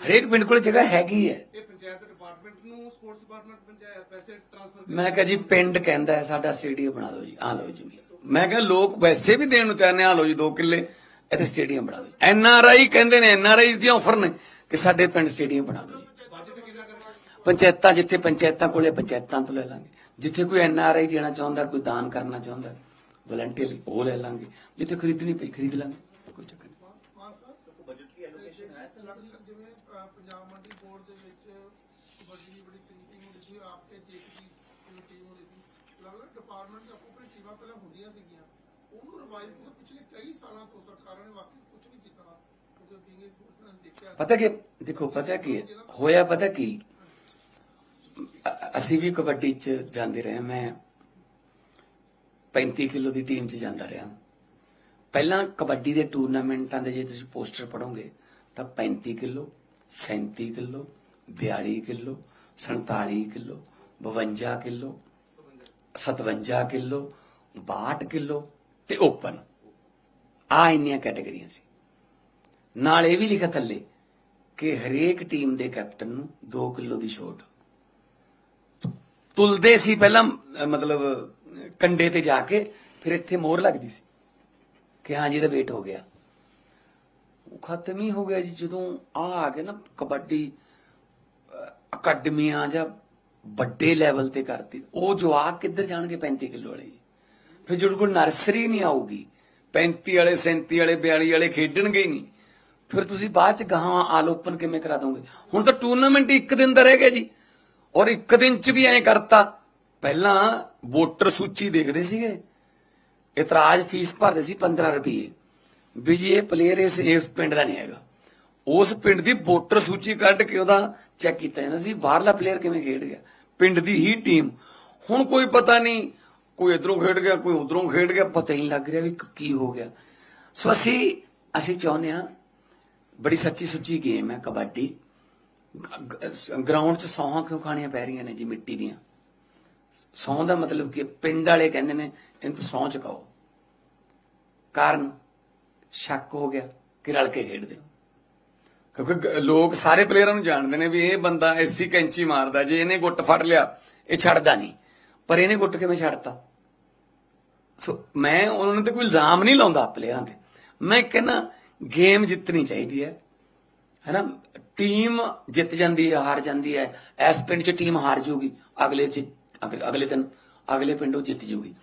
ਹਰੇਕ ਪਿੰਡ ਕੋਲ ਜਗ੍ਹਾ ਹੈਗੀ ਹੈ। ਇਹ ਪੰਚਾਇਤ ਡਿਪਾਰਟਮੈਂਟ ਨੂੰ ਸਪੋਰਟਸ ਡਿਪਾਰਟਮੈਂਟ ਪੰਚਾਇਤ ਪੈਸੇ ਟ੍ਰਾਂਸਫਰ ਮੈਂ ਕਿਹਾ ਜੀ ਪਿੰਡ ਕਹਿੰਦਾ ਹੈ ਸਾਡਾ ਸਟੇਡੀਅਮ ਬਣਾ ਦਿਓ ਜੀ ਆ ਲਓ ਜੀ। ਮੈਂ ਕਿਹਾ ਲੋਕ ਵੈਸੇ ਵੀ ਦੇਣ ਨੂੰ ਤਿਆਰ ਨੇ ਆ ਲਓ ਜੀ 2 ਕਿੱਲੇ ਇੱਥੇ ਸਟੇਡੀਅਮ ਬਣਾ ਦਿਓ ਐਨ ਆਰ ਆਈ ਕਹਿੰਦੇ ਨੇ ਐਨ ਆਰ ਆਈਜ਼ ਦੀ ਆਫਰ ਨੇ ਕਿ ਸਾਡੇ ਪਿੰਡ ਸਟੇਡੀਅਮ ਬਣਾ ਦਿਓ ਪੰਚਾਇਤਾਂ ਜਿੱਥੇ ਪੰਚਾਇਤਾਂ ਕੋਲੇ ਪੰਚਾਇਤਾਂ ਤੋਂ ਲੈ ਲਾਂਗੇ। ਜਿੱਥੇ ਕੋਈ ਐਨ ਆਰ ਆਈ ਦੇਣਾ ਚਾਹੁੰਦਾ ਕੋਈ ਦਾਨ ਕਰਨਾ ਚਾਹੁੰਦਾ ਵਲੰਟੀਅਰਲੀ ਉਹ ਲੈ ਲਾਂਗੇ। ਜਿੱਥੇ ਖਰੀਦਣੀ ਪਈ ਖਰੀਦ ਲਾਂਗੇ ਕੋਈ ਚੱਕਰ ਐਲੋਕੇਸ਼ਨ ਹੈ ਜਿਵੇਂ ਅਹ, ਪੰਜਾਬ ਮੰਡੀ ਬੋਰਡ ਦੇ ਵਿੱਚ ਕਬੱਡੀ ਦੀ ਬੜੀ ਟੀਮ ਹੁੰਦੀ ਸੀ ਆਪਕੇ ਦੇਖ ਜਿਵੇਂ ਟੀਮ ਹੁੰਦੀ ਸੀ ਲੱਗਦਾ ਡਿਪਾਰਟਮੈਂਟ ਦੀ ਆਪੋ ਆਪਣੀ ਟੀਮਾਂ ਪਹਿਲਾਂ ਹੁੰਦੀਆਂ ਸੀਗੀਆਂ। ਉਹਨੂੰ ਰਿਵਾਈਵ ਕੀਤਾ ਪਿਛਲੇ ਕਈ ਸਾਲਾਂ ਤੋਂ ਸਰਕਾਰਾਂ ਨੇ ਵਾਕਈ ਕੁਝ ਨਹੀਂ ਕੀਤਾ ਕਿਉਂਕਿ ਬੀਇੰਗ ਸਪੋਰਟਸਮੈਨ ਦੇਖਿਆ। ਪਤਾ ਕਿ ਦੇਖੋ ਪਤਾ ਕੀ ਹੋਇਆ ਪਤਾ ਕੀ? ਅ- ਅਸੀਂ ਵੀ ਕਬੱਡੀ ਚ ਜਾਂਦੇ ਰਹੇ ਹਾਂ ਮੈਂ 35 ਕਿਲੋ ਦੀ ਟੀਮ ਚ ਜਾਂਦਾ ਰਿਹਾ। ਪਹਿਲਾਂ ਕਬੱਡੀ ਦੇ ਟੂਰਨਾਮੈਂਟਾਂ ਦੇ ਜੇ ਤੁਸੀਂ ਪੋਸਟਰ ਪੜੋਗੇ ਤਾਂ 35 kilo 37 kilo 42 kilo 47 kilo 52 kilo 57 kilo 62 kilo ਤੇ ਓਪਨ। ਆ ਇੰਨੀਆਂ ਕੈਟਾਗਰੀਆਂ ਸੀ। ਨਾਲ ਇਹ ਵੀ ਲਿਖਿਆ ਥੱਲੇ ਕਿ ਹਰੇਕ ਟੀਮ ਦੇ ਕੈਪਟਨ ਨੂੰ 2 ਕਿਲੋ ਦੀ ਛੋਟ। ਤੁਲਦੇ ਸੀ ਪਹਿਲਾਂ ਮਤਲਬ, ਕੰਡੇ ਤੇ ਜਾ ਕੇ, ਫਿਰ ਇੱਥੇ ਮੋਹਰ ਲੱਗਦੀ ਸੀ ਕਿ ਹਾਂ ਜੀ, ਇਹਦਾ ਵੇਟ ਹੋ ਗਿਆ। ਖਤਮ ਹੀ ਹੋ ਗਿਆ ਜੀ, ਜਦੋਂ ਆ ਆ ਕੇ ਨਾ ਕਬੱਡੀ, ਅਹ, ਅਕੈਡਮੀਆਂ ਜਾਂ ਵੱਡੇ ਲੈਵਲ ਤੇ ਕਰਤੀ। ਉਹ ਜਵਾਕ ਕਿੱਧਰ ਜਾਣਗੇ 35 ਕਿਲੋ ਵਾਲੇ ਜੀ? ਫਿਰ ਜਿਹੜੇ ਕੋਲ ਨਰਸਰੀ ਨਹੀਂ ਆਊਗੀ 35 ਵਾਲੇ 37 ਵਾਲੇ 42 ਵਾਲੇ ਖੇਡਣਗੇ ਨਹੀਂ। ਫਿਰ ਤੁਸੀਂ ਬਾਅਦ ਚ ਗਾਹਾਂ ਆਲ ਓਪਨ ਕਿਵੇਂ ਕਰਾ ਦੋਗੇ? ਹੁਣ ਤਾਂ ਟੂਰਨਾਮੈਂਟ ਇੱਕ ਦਿਨ ਦਾ ਰਹਿ ਗਿਆ ਜੀ। ਔਰ ਇੱਕ ਦਿਨ ਚ ਵੀ ਐਂ ਕਰਤਾ। ਪਹਿਲਾਂ ਵੋਟਰ ਸੂਚੀ ਦੇਖਦੇ ਸੀਗੇ। ਇਤਰਾਜ਼ ਫੀਸ ਭਰਦੇ ਸੀ 15 ਰੁਪਏ ਵੀ ਜੀ ਇਹ ਪਲੇਅਰ ਇਸ ਇਸ ਪਿੰਡ ਦਾ ਨਹੀਂ ਹੈਗਾ। ਉਸ ਪਿੰਡ ਦੀ ਵੋਟਰ ਸੂਚੀ ਕੱਢ ਕੇ ਉਹਦਾ ਚੈੱਕ ਕੀਤਾ ਜਾਂਦਾ ਸੀ, ਬਾਹਰਲਾ ਪਲੇਅਰ ਕਿਵੇਂ ਖੇਡ ਗਿਆ? ਪਿੰਡ ਦੀ ਹੀ ਟੀਮ ਹੁਣ ਕੋਈ ਪਤਾ ਨਹੀਂ, ਕੋਈ ਇਧਰੋਂ ਖੇਡ ਗਿਆ, ਕੋਈ ਉਧਰੋਂ ਖੇਡ ਗਿਆ, ਪਤਾ ਹੀ ਨਹੀਂ ਲੱਗ ਰਿਹਾ ਵੀ ਕੀ ਹੋ ਗਿਆ। ਸੋ ਅਸੀਂ ਅਸੀਂ ਚਾਹੁੰਦੇ ਹਾਂ, ਬੜੀ ਸੱਚੀ ਸੁੱਚੀ ਗੇਮ ਹੈ ਕਬੱਡੀ। ਗਰਾਊਂਡ 'ਚ ਸੌਹਾਂ ਕਿਉਂ ਖਾਣੀਆਂ ਪੈ ਰਹੀਆਂ ਨੇ ਜੀ ਮਿੱਟੀ ਦੀਆਂ? ਸੌਂ ਦਾ ਮਤਲਬ ਕਿ ਪਿੰਡ ਵਾਲੇ ਕਹਿੰਦੇ ਨੇ, ਇਹਨੂੰ ਤਾਂ ਸੌਂ ਚਕਾਓ। ਕਾਰਨ? ਸ਼ੱਕ ਹੋ ਗਿਆ ਕਿ ਰਲ ਕੇ ਖੇਡਦੇ ਹੋ। ਕਿਉਂਕਿ ਲੋਕ ਸਾਰੇ ਪਲੇਅਰਾਂ ਨੂੰ ਜਾਣਦੇ ਨੇ ਵੀ ਇਹ ਬੰਦਾ ਐਸੀ ਕੈਂਚੀ ਮਾਰਦਾ, ਜੇ ਇਹਨੇ ਗੁੱਟ ਫੜ ਲਿਆ, ਇਹ ਛੱਡਦਾ ਨਹੀਂ। ਪਰ ਇਹਨੇ ਗੁੱਟ ਕਿਵੇਂ ਛੱਡਤਾ? ਸੋ ਮੈਂ, ਉਹਨਾਂ ਨੂੰ ਤੇ ਕੋਈ ਇਲਜ਼ਾਮ ਨਹੀਂ ਲਾਉਂਦਾ ਪਲੇਅਰਾਂ ਤੇ। ਮੈਂ ਕਹਿੰਦਾ ਗੇਮ ਜਿੱਤਣੀ ਚਾਹੀਦੀ ਹੈ। ਹੈਨਾ? ਟੀਮ ਜਿੱਤ ਜਾਂਦੀ ਹੈ, ਹਾਰ ਜਾਂਦੀ ਹੈ। ਇਸ ਪਿੰਡ 'ਚ ਟੀਮ ਹਾਰ ਜੂਗੀ। ਅਗਲੇ 'ਚ, ਅਗਲੇ ਅਗਲੇ ਦਿਨ ਅਗਲੇ ਪਿੰਡੋਂ ਜਿੱਤ ਜੂਗੀ।